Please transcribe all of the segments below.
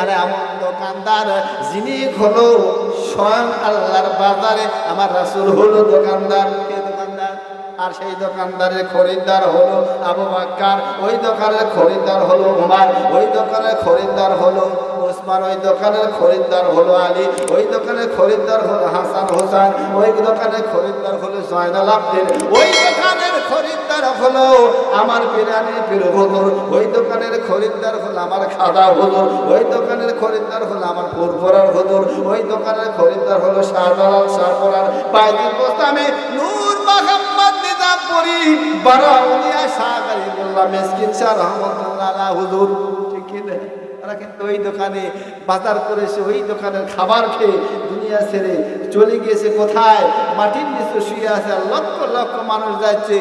আর এমন দোকানদার, যিনি হলো স্বয়ং আল্লাহর বাজারে, আমার রাসুল হলো দোকানদার। দোকানদার? আর সেই দোকানদারের খরিদ্দার হলো আবু বাক্কার, ওই দোকানের খরিদ্দার হলো উমার, ওই দোকানের খরিদ্দার হলো ওসমান, ওই দোকানের খরিদ্দার হলো আলী, ওই দোকানের খরিদ্দার হলো হাসান হোসেন, ওই দোকানের খরিদ্দার হলো জয়নাল আব্দিন। ওই দোকানের হলো, আমার বিরিয়ানি পীর হুজুর ওই দোকানের খরিদ্দার হলো আমার খাদা ওই দোকানের খরিদ্দার হলো আমার ওই দোকানের খরিদ্দার হলো গোস্তামি নূর মিসকিন রহমতুল্লাহ হুজুর। ঠিক কি ওরা কিন্তু ওই দোকানে বাজার করেছে, ওই দোকানের খাবার খেয়ে দুনিয়া ছেড়ে চলে গিয়েছে কোথায়? মাটির নিচে শুয়ে আছে লক্ষ লক্ষ মানুষ যাচ্ছে।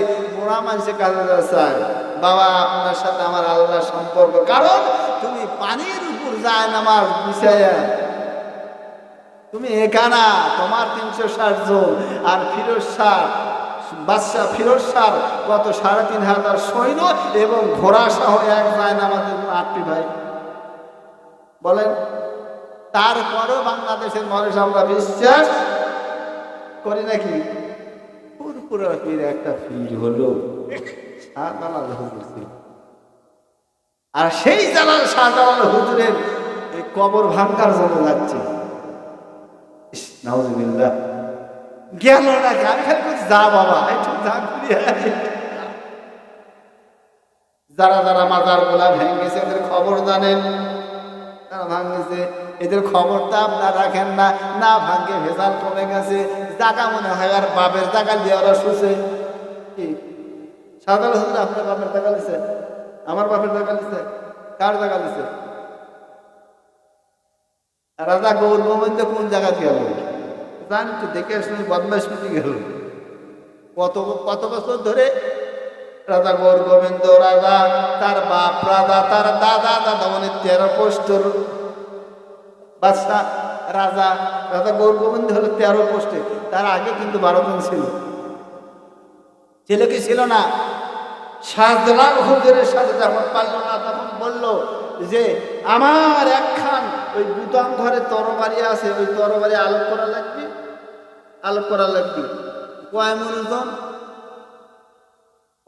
বুড়া মানুষের কাজে যাচ্ছে বাবা, আপনার সাথে আমার আল্লাহ সম্পর্ক। কারণ তুমি পানির উপর যায় নামাজ বিছায়া। তুমি একানা, তোমার তিনশো ষাট জন। আর ফিরোজ শাহ বাদশাহ ফিরোজ শাহ কত সাড়ে তিন হাজার সৈন্য এবং ঘোড়া সহ এক যায় না আমাদের আটটি ভাই। বলেন, তারপরেও বাংলাদেশের মানুষ আমরা বিশ্বাস করি নাকি? একটা হলো শাহজালাল হুজুর। আর সেই জালাল শাহজালাল হুজুরের কবর ভাঙ্গার জন্য যাচ্ছে। নাউজুবিল্লাহ। গেল না আমি যা বাবা, একটু যা যারা যারা মাজার গোলা ভেঙেছে, এদের খবর জানেন, তারা ভাঙেছে। এদের খবরটা আপনার রাখেন না না ভাঙ্গে ভেজাল কমে গেছে জায়গা মনে হয় আর বাপের জায়গা দিয়ে ওরা শুছে। কি? সাধারণ হুজুর আপনার বাপের জায়গা লিছে আমার বাপের জায়গা লিছে কার জায়গা লিছে রাজা গৌর গোবিন্দ কোন জায়গা গেল? জানি তো দেখে শুনে বদমাস গেল। কত কত বছর ধরে রাজা গৌর গোবিন্দ রাজা, তার বাপ রাজা, তার দাদা দাদা মানে তেরো পোস্টর বাদশাহ রাজা রাজা গৌর গোবিন্দ হলো তেরো পোস্টে। তার আগে কিন্তু বারো জন ছিল। ছেলে কি ছিল না। শাহজালাল হুজুরের সাথে যখন পারল না তখন বলল যে, আমার একখান ওই বুতাম ঘরে তরবারি আছে, ওই তরবারি আলোক করা লাগবে? আলোক করা লাগবে। কয়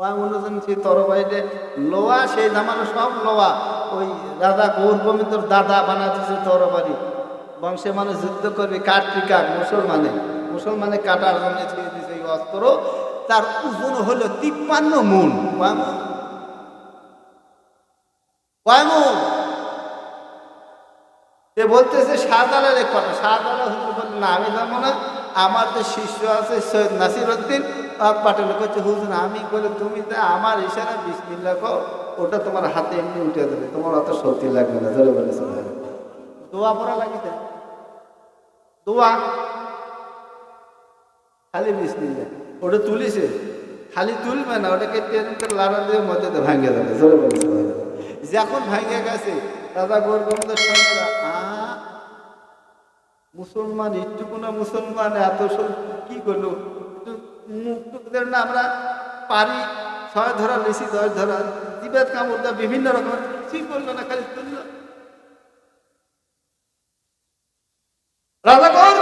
মনোজন সেই তরবারিতে লোয়া, সেই জামানো সব লোয়া। ওই রাজা গৌর গোবিন্দর দাদা বানাতেছে তরবারি। বংশে মানুষ যুদ্ধ করবে কাট মুসলমানে। মুসলমানে কাটার জন্য ছেড়ে দিয়েছে এই অস্ত্র। তার ওজন হলো তিপ্পান্ন মন। কয় মণ? কয় মণ? এ বলতেছে, শাহজালালের কথা, শাহজালাল হুজুর বললেন, না, আমি যাব না। আমার যে শিষ্য আছে সৈয়দ নাসির উদ্দিন পাটেল করছে হুজুর, আমি বলে, তুমি তা আমার ইশারা বিসমিল্লা কো ওটা তোমার হাতে এমনি উঠে দেবে। তোমার অত শক্তি লাগবে না ধরে বলেছে দোয়া পড়া লাগিতে দোয়া? খালি বিসমিল্লা ওটা তুলিছে? খালি তুলবে না, ওটাকে টেন করে লাড়া দিয়ে মধ্যে ভাঙে দেবে, জোরে বলেছে যখন ভাঙে গেছে দাদা গোর গোবিন্দ আ মুসলমান একটুকু না মুসলমান, এত কি করল? মুখ না আমরা পারি, ছয় ধরা লিসি দশ ধরা জিবেদ কামড় দেওয়া বিভিন্ন রকম কিছুই করল না খালি তুললো? রাজা গৌর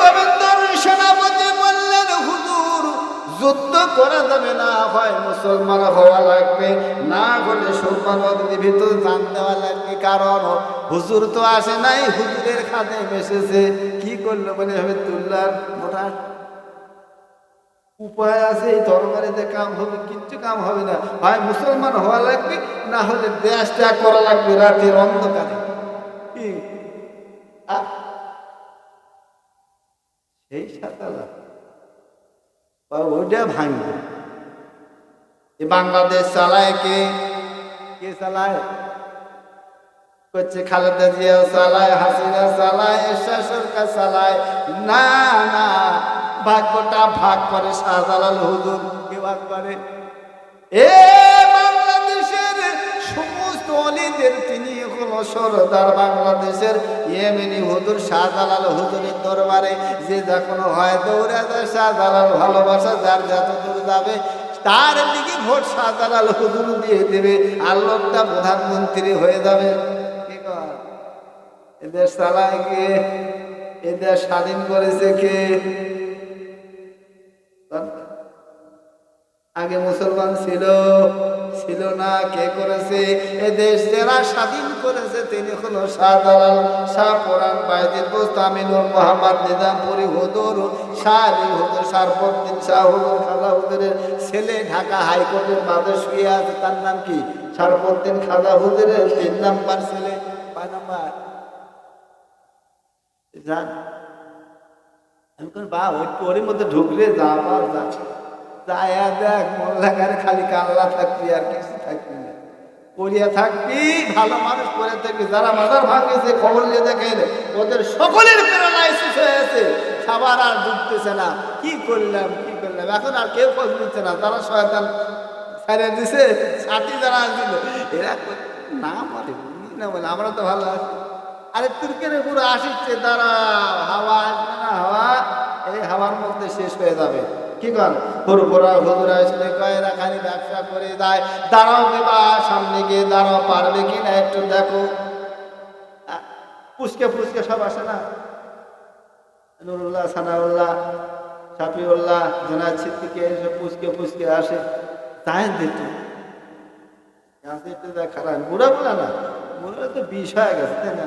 করা যাবে না হয় মুসলমান হওয়া লাগবে। না হলে সুরমার ভিতর জান দেওয়া লাগবে, কারণ হুজুর তো আসে নাই, হুজুরের খাতে মেশেছে। কি করল বলে হবে তুল্লার মোটা? উপায় আছে এই তরবারিতে কাম হবে, কিচ্ছু কাম হবে না। হয় মুসলমান হওয়া লাগবে, না হলে দেশ ত্যাগ করা লাগবে রাতের অন্ধকারে। সেই সাতালা। ওইটা ভাঙবে এ বাংলাদেশ চালায় কে কে চালায় করছে খালেদা জিয়াও চালায় হাসিনা চালায় এরশাদ সরকার চালায় না না ভাগ্যটা ভাগ করে শাহজালাল হুজুর কে ভাগ করে এ সরদার বাংলাদেশের ইয়েমেনি হুজুর শাহজালাল হুজুরের দরবারে যে যখন হয় দৌড়ে যায়, শাহজালাল ভালোবাসা যার যত দূর যাবে, তার দিকে ভোট শাহজালাল হুজুর দিয়ে দেবে আর লোকটা প্রধানমন্ত্রী হয়ে যাবে? এদের চালায় কে? এদের স্বাধীন করেছে কে? আগে মুসলমান ছিল ছিল না, কে করেছে? এ দেশ যারা স্বাধীন করেছে, তিনি হলো শাহজালাল শাহ পুরান বাইদির দোস্ত আমিনুর মোহাম্মদ, নিজামপুরি হুদুর শাহ হুদুর সারফুদ্দিন শাহ হুদুর খাজা হুদুরের ছেলে, ঢাকা হাইকোর্টের মাঝে শুয়ে আছে, তার নাম কি? সারফুদ্দিন খাজা হুদুরের তিন নাম্বার ছেলে, কয় নাম্বার? জান। আমি কোন বা ওই মধ্যে ঢুকলে যা পার যা যায়া দেখ মোল্লাগারে খালি কাল্লা থাকবি আর কিছু থাকবি না। পড়িয়া থাকবি, ভালো মানুষ পড়ে থাকবি, যারা মাজার ভাঙেছে খবর নিয়ে দেখেন, ওদের সকলের প্যারালাইসিস হয়েছে খাবার আর ডুবতেছে না। কি করলাম কি করলাম? এখন আর কেউ খোঁজ নিচ্ছে না। তারা শয়তান ছাড়ে দিছে, ছাতি যারা আসছিল এরা না বুঝি না বলে, আমরা তো ভালো আছি। আরে তুর্কের পুরো আসিচ্ছে তারা হাওয়া আসবে না, হাওয়া? এই হাওয়ার মধ্যে শেষ হয়ে যাবে। কি কর হুরপুরা হুজুরা আসলে কয়রা খালি ব্যবসা করে দেয়। দাঁড়াও বিবাহ সামনে গিয়ে দাঁড়াও, পারবে কি না একটু দেখো। পুচকে পুচকে সব আসে না? নুরুল্লাহ, সানাউল্লাহ, শাফিউল্লাহ জোনাদ সিদ্দিকে এসব পুচকে পুচকে আসে। তাই দিত দেখা বুড়া বুড়া না? বুড়া তো বিষ হয়ে গেছে, তাই না?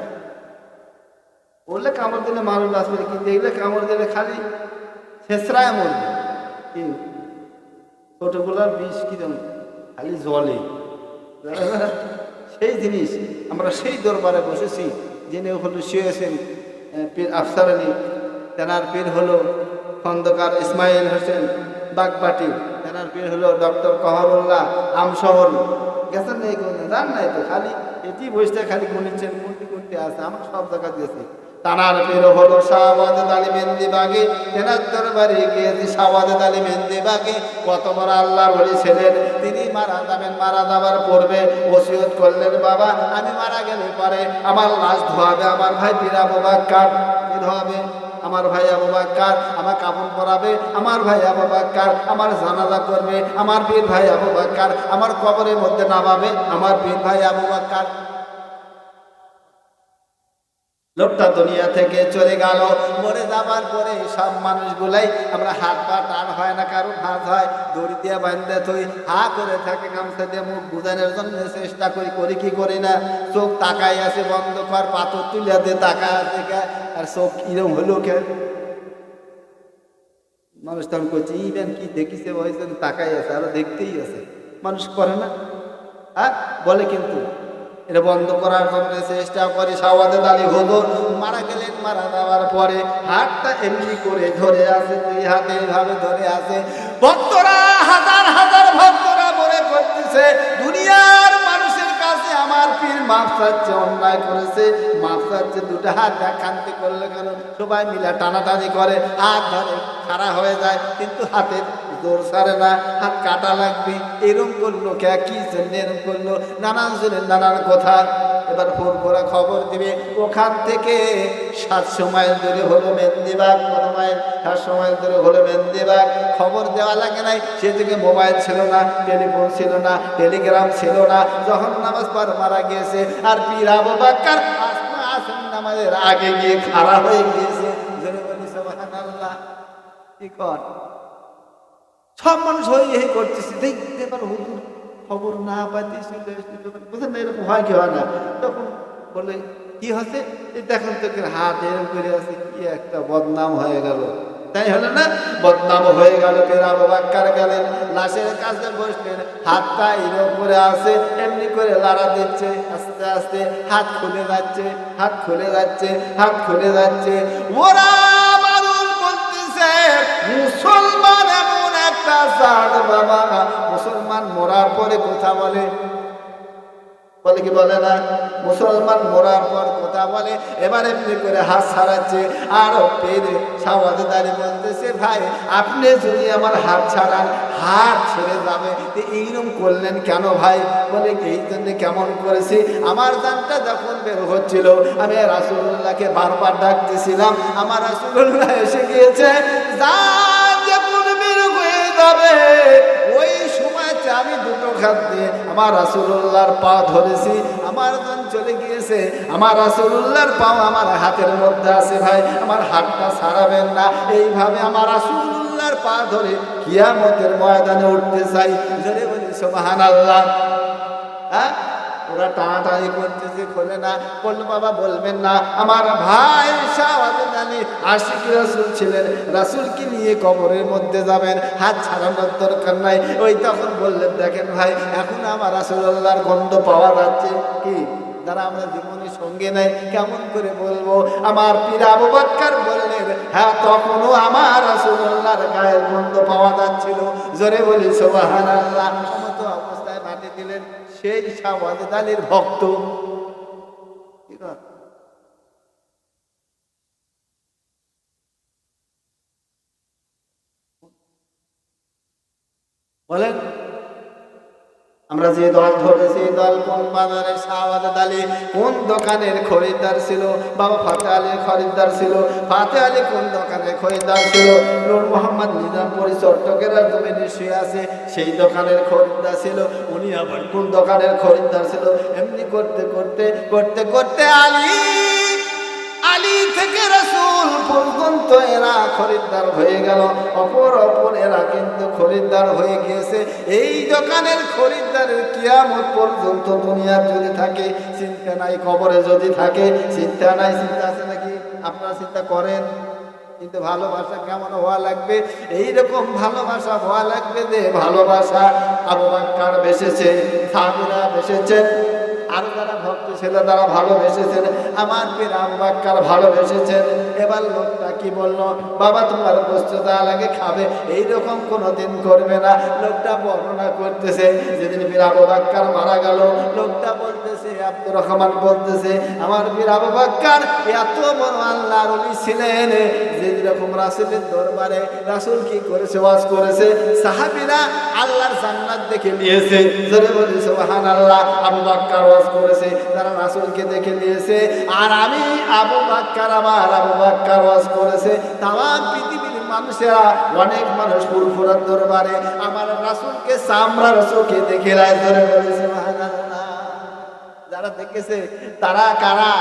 বললে কামড় দিলে মানুষ আসবে, কিন্তু এগুলো কামড় দিলে খালি শেষরায় মরবে। কি? ছোটগুলার বিষ কিরম খালি জলে। সেই জিনিস আমরা সেই দরবারে বসেছি যিনি হলো শুয়েছেন পীর আফসার আলী তেনার পীর হলো খন্দকার ইসমাইল হোসেন বাগবাটি তেনার পীর হলো ডক্টর কহরুল্লাহ আমশহর। গেছেন না এই কোনো? জান নাই তো খালি এটি বসতে খালি গুনিচ্ছেন কোনটি কোনটি আছে আমার সব জায়গা দিয়েছে। তানার পীর হলো শাহবাদ মেন্দি বাগে। তেনার দরবারে গিয়েছি শাহবাদ মেন্দি বাগে। কত বড় আল্লাহ বলেছিলেন তিনি মারা যাবেন, মারা যাবার পূর্বে ওসিয়ত করলেন, বাবা, আমি মারা গেলে পরে আমার লাশ ধোয়াবে, আমার ভাই পীরা বাবা কার কি ধোয়াবে? আমার ভাই আবু বাক্কার আমার কাপড় পরাবে, আমার ভাই আবু বাক্কার আমার জানাজা করবে, আমার পীর ভাই আবু বাক্কার আমার কবরের মধ্যে নামাবে, আমার পীর ভাই আবু বাক্কার লোকটা দুনিয়া থেকে চলে গেল। মরে যাবার পরে সব মানুষগুলাই আমরা হাত পা টান হয় না কারও হাত হয়, দড়ি দিয়ে বান্ধে থই, হা করে থাকে গামছা দিয়ে মুখ বুঝানোর জন্য চেষ্টা করি করি কি করি না। চোখ তাকাই আছে, বন্ধ কর, পাথর তুলে দিয়ে তাকায় আছে আর চোখ কিরম হলো কে? মানুষ তখন করছে ইভেন কি দেখিছে হয়েছে তাকাই আছে, আরও দেখতেই আছে। মানুষ করে না। হ্যাঁ বলে কিন্তু। এটা বন্ধ করার জন্য চেষ্টা করি সাওয়াদে দালি হতো মারা গেলেন, মারা যাওয়ার পরে হাতটা এমনি করে ধরে আছে, দুই হাতে এইভাবে ধরে আছে। ভক্তরা, হাজার হাজার ভক্তরা মনে করতেছে, দুনিয়ার মানুষের কাছে আমার পীর মাপ চাচ্ছে, অন্যায় করেছে মাপ চাচ্ছে, দুটো হাত দেখান্তি করলে কেন? সবাই মিলে টানাটানি করে, হাত ধরে, খাড়া হয়ে যায়, কিন্তু হাতের জোর সারে না, হাত কাটা লাগবে। এরম করল কে, কি জন্য এরম করল? নানান জনের নানান কথা। এবার ফোন করে খবর দিবে, ওখান থেকে সাতশো মাইল দূরে হলো মেন্দিবাগ কত মাইল সাতশো মাইল দূরে হলো মেন্দিবাগ খবর দেওয়া লাগে নাই, সেদিকে মোবাইল ছিল না, টেলিফোন ছিল না, টেলিগ্রাম ছিল না। যখন নামাজ পর মারা গিয়েছে, আর পীর বাক্কার আসনা নামাজের আগে গিয়ে খারাপ হয়ে গিয়েছে। কি কর? সব মানুষ হয়ে এই করতেছে। দেখতে পারো, হুজুর খবর না পাইতে বুঝেন না, এরকম হয় কি হয় না? তখন বলে, কি হচ্ছে দেখুন তো হাত এরকম করে আছে, কি একটা বদনাম হয়ে গেল। তাই হলো না? বদনাম হয়ে গেল আবু বাক্কার গেলেন লাশের কাছে বসলেন। হাতটা এরকম করে আছে, এমনি করে লাড়া দিচ্ছে, আস্তে আস্তে হাত খুলে যাচ্ছে, হাত খুলে যাচ্ছে, হাত খুলে যাচ্ছে। ওরা মুসলমান মরার পরে কথা বলে। বলে কি বলে না? মুসলমান মরার পর কথা বলে, এবার এমনি করে হাত ছাড়াচ্ছে। আর পেরে সাওয়াদে দাঁড়িয়ে বলতেছে, ভাই, আপনি যদি আমার হাত ছাড়ান, হাত ছেড়ে যাবে। তো এইরকম করলেন কেন ভাই? বলে, এই জন্য কেমন করেছি? আমার জানটা যখন বের হচ্ছিল, আমি রাসুল্লাহকে বারবার ডাকতেছিলাম। আমার রাসুল্লাহ এসে গিয়েছে হয়ে যাবে ওই সময় আমি দুটো খাত দিয়ে আমার রাসুল্লাহর পা ধরেছি, আমার জন চলে গিয়েছে। আমার রাসুল্লাহর পাও আমার হাতের মধ্যে আছে ভাই, আমার হাতটা সারাবেন না। এইভাবে আমার রাসুল্লাহর পা ধরে কিয়ামতের ময়দানে উঠতে চাই। জোরে বলি সোমাহান আল্লাহ হ্যাঁ? ওরা টানাটানি করতেছে খোলে না। বলল, বাবা, বলবেন না। আমার ভাই শাহবাজের আলী আশিক রাসুল ছিলেন। রাসুলকে নিয়ে কবরের মধ্যে যাবেন। হাত ছাড়ানোর দরকার নাই। ওই তখন বললেন, দেখেন ভাই, এখন আমার রাসুল্লাহর গন্ধ পাওয়া যাচ্ছে কি? যারা আমরা জীবনে সঙ্গে নেই, কেমন করে বলব? আমার পীর আবু বাক্কার বললেন হ্যাঁ তখনও আমার রাসূলুল্লাহর গায়ের গন্ধ পাওয়া যাচ্ছিল। জোরে বলি, সুবহানাল্লাহ। সমস্ত অবস্থায় মাটি দিলেন। সেই শাহওয়াজ আলীর ভক্ত? বলেন আমরা যে দল ধরেছি দল কোন বাজারে শাহবাদ আলী। কোন দোকানের খরিদ্দার ছিল? বাবা ফাতে আলীর খরিদ্দার ছিল। ফাতে আলী কোন দোকানের খরিদ্দার ছিল? নূর মোহাম্মদ নিজামপুরি চট্টকের জমিনে শুয়ে আছে, সেই দোকানের খরিদ্দার ছিল। উনি আবার কোন দোকানের খরিদ্দার ছিল? এমনি করতে করতে করতে করতে আলী আলী থেকে রসুল পর্যন্ত এরা খরিদ্দার হয়ে গেল। অপর অপর এরা কিন্তু খরিদ্দার হয়ে গিয়েছে। এই দোকানের খরিদ্দারের কিয়ামত পর্যন্ত দুনিয়ার যদি থাকে, চিন্তা নাই, কবরে যদি থাকে, চিন্তা নাই, চিন্তা আছে নাকি? আপনারা চিন্তা করেন। কিন্তু ভালোবাসা কেমন হওয়া লাগবে? এইরকম ভালোবাসা হওয়া লাগবে যে ভালোবাসা আবু বাক্কার বেসেছে, সাবিরা বেসেছেন আরও যারা ভক্ত ছিল তারা ভালোবেসেছেন। আমার পীর আবু বাক্কার ভালোবেসেছেন। এবার লোকটা কি বলল, বাবা, তোমার বস্তু দেওয়া লাগে খাবে, এইরকম কোনো দিন করবে না। লোকটা বর্ণনা করতেছে, যেদিন পীর মারা গেল, লোকটা বলতেছে, আব্দুর রহমান বলতেছে, আমার পীর এত বড় আল্লাহর অলি ছিলেন। যে যেরকম রাসুলের দরবারে রাসুল কি করেছে, ওয়াজ করেছে, সাহাবিরা আল্লাহর জান্নাত দেখে নিয়েছে। জোরে বলি সুবহান আল্লাহ আবু বাক্কার ওয়াজ করেছে তারা রাসুলকে দেখে নিয়েছে। আর আমি আবু বাক্কার, আমার আবু বাক্কার হজ করেছে। তাম পৃথিবীর মানুষেরা অনেক মানুষ ফুরফুরার দরবারে আমার রাসুলকে চামড়ার চোখে দেখে রায় ধরে বলেছে যারা দেখেছে, তারা কারা?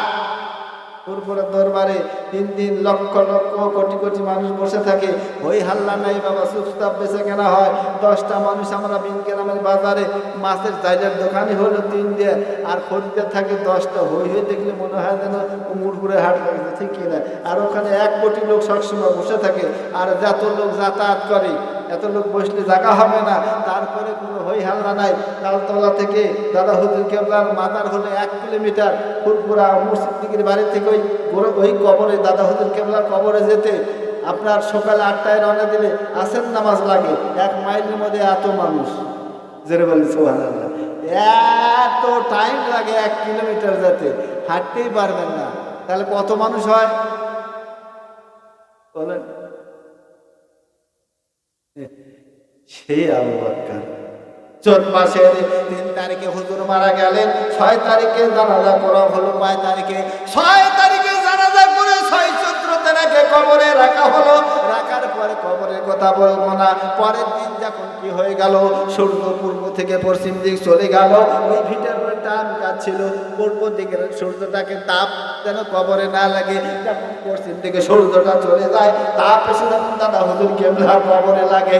পুরপুরের দরবারে তিন দিন লক্ষ লক্ষ কোটি কোটি মানুষ বসে থাকে। ওই হাল্লা নাই বাবা, চুপচাপ বেঁচে কেনা হয়। দশটা মানুষ আমরা বিন কেনামের বাজারে। মাছের চাইলের দোকানে হলো তিন দিয়ে। আর খরিদ্দার থাকে দশটা। হই হয়ে দেখলে মনে হয় যেন মুরপুরে হাট লাগছে, ঠিক কিনা? আর ওখানে এক কোটি লোক সবসময় বসে থাকে। আর যত লোক যাতায়াত করে এত লোক বসলে জায়গা হবে না। তারপরে কোনো হই হাল্লা নাই। তালতলা থেকে দাদা হুজুর কেবলার মাদার হলে এক কিলোমিটার ফুরপুরা মসজিদ দিকের বাড়ি থেকে ওই ওই কবরে দাদা হুজুর কেবলার কবরে যেতে আপনার সকাল আটটায় রওনা দিলে আসেন নামাজ লাগে। এক মাইলের মধ্যে এত মানুষ। জেরে বলি এত টাইম লাগে এক কিলোমিটার যেতে। হাঁটতেই পারবেন না। তাহলে কত মানুষ হয়? বলেন। সেই আবু বাক্কার। চোদ্দ মাসের তিন তারিখে হুজুর মারা গেলেন, ছয় তারিখে জানাজা করা হলো পাঁচ তারিখে। ছয় তারিখে জানাজা করে ছয় চৈত্র তারিখে কবরে রাখা হলো। রাখার পরে কবরের কথা বলব না। পরের দিন যখন কি হয়ে গেল সূর্য পূর্ব থেকে পশ্চিম দিক চলে গেল। ওই উপরে টান কাটছিল। পূর্ব দিকের সূর্যটাকে তাপ যেন কবরে না লাগে পশ্চিম দিকে সূর্যটা চলে যায়, তাপ এসে যখন দাদা হুজুর কেবলার কবরে লাগে।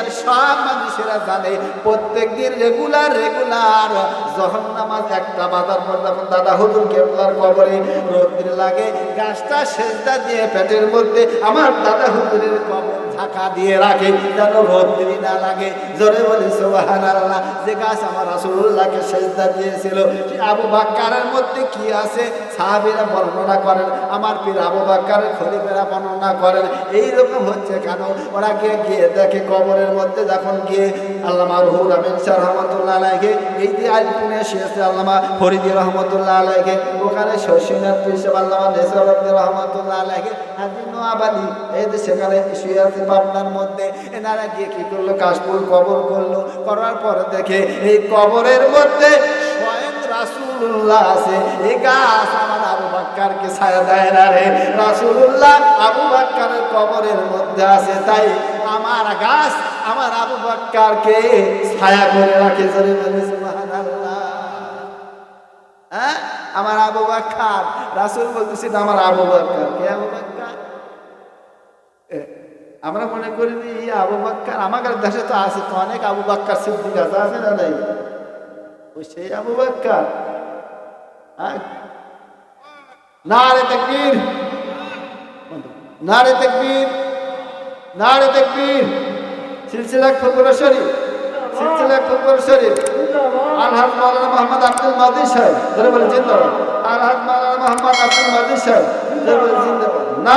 দুনিয়ার সব মানুষেরা জানে প্রত্যেক দিন রেগুলার রেগুলার যখন নামাজ একটা বাজার পর যখন দাদা হুজুর কেবলার কবরে। রোদ্র লাগে, গাছটা সেজদা দিয়ে পেটের মধ্যে আমার দাদা হুজুরের কবর ঢাকা দিয়ে রাখে, যেন রোদ্রি না লাগে। জোরে বলি সোহান আল্লাহ যে গাছ আমার রাসুল্লাহকে সেজদা দিয়েছিল আবু বাক্কারের মধ্যে কি আছে? সাহাবিরা বর্ণনা করেন, আমার পীর আবু বাক্কারের খলিফেরা বর্ণনা করেন, এইরকম হচ্ছে কেন? ওরা গিয়ে গিয়ে দেখে কবরের মধ্যে যখন গিয়ে আল্লামা রুহুল আমিন শাহ রহমতুল্লাহ আলাইকে এই যে আলপুনে শিয়েছে আল্লামা ফরিদি রহমতুল্লাহ আলাইকে ওখানে শশীনাথ হিসেবে আল্লামা নেসর রহমতুল্লাহ আলাইকে নোয়াবাদি এই যে সেখানে শুয়ে পাবনার মধ্যে, এনারা গিয়ে কী করল? কাশপুর কবর করল, করার পরে দেখে এই কবরের মধ্যে স্বয়ং রাসূলুল্লাহ আছে। গাছ আমার আবু ছায়া দেয় না রে। রাসূলুল্লাহ আবু বাক্কারের কবরের মধ্যে আছে। তাই আমার গাছ আমার আবু বাক্কারকে ছায়া করে রাখে বলে, সুবহানাল্লাহ। হ্যাঁ? আমার আবু বাক্কার। রাসূল আমার আবু কে আবু আমরা মনে করি যে আবু বাক্কার আমাদের দেশে তো আছে। তো অনেক আবু বাক্কার সিদ্দিক আছে আছে না নাই? ওই সেই আবু বাক্কার? নারে তাকবীর। নারে তাকবীর। নারে তাকবীর। সিলসিলা ফুরফুর শরীফ। সিলসিলা ফুরফুর শরীফ। আলহাজ মাওলানা মোহাম্মদ আব্দুল মাজিদ সাহেব। ধরে বলে জিন্দাবাদ। আলহাজ মাওলানা মোহাম্মদ আব্দুল মাজিদ সাহেব। ধরে বলে জিন্দাবাদ। না